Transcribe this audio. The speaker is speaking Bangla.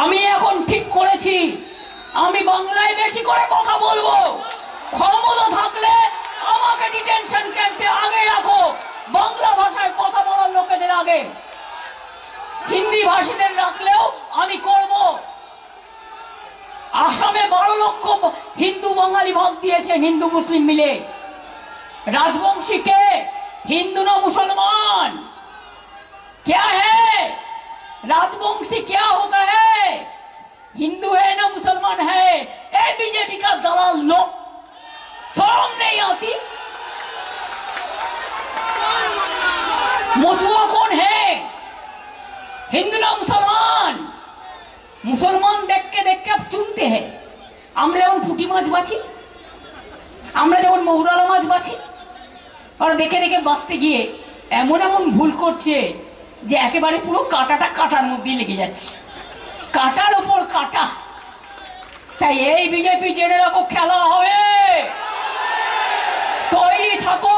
আমি এখন ঠিক করেছি আমি বাংলায় বেশি করে কথা বলবো ক্ষমতা থাকলে আমাকে ডিটেনশন ক্যাম্পে আগে রাখো বাংলা ভাষায় কথা বলার লোকেদের আগে হিন্দি ভাষীদের রাখলেও আমি করব আসামে বারো লক্ষ হিন্দু বাঙালি ভাগ দিয়েছেন হিন্দু মুসলিম মিলে राजवंशी के हिंदू ना मुसलमान क्या है राजवंशी क्या होता है মুসলমান কোন হে? हिंदू ना মুসলমান? দেখকে দেখকে চুনতে হে। আমরা যেমন পুঁটি মাছ বাঁচি, আমরা যেমন মৌরালা মাছ বাঁচি ওরা দেখে দেখে বাঁচতে গিয়ে এমন এমন ভুল করছে যে একেবারে পুরো কাঁটাটা কাঁটার মধ্যে লেগে যাচ্ছে। কাঁটার ওপর কাঁটা। তাই এই বিজেপি জেনে রাখো, খেলা হবে। তৈরি থাকো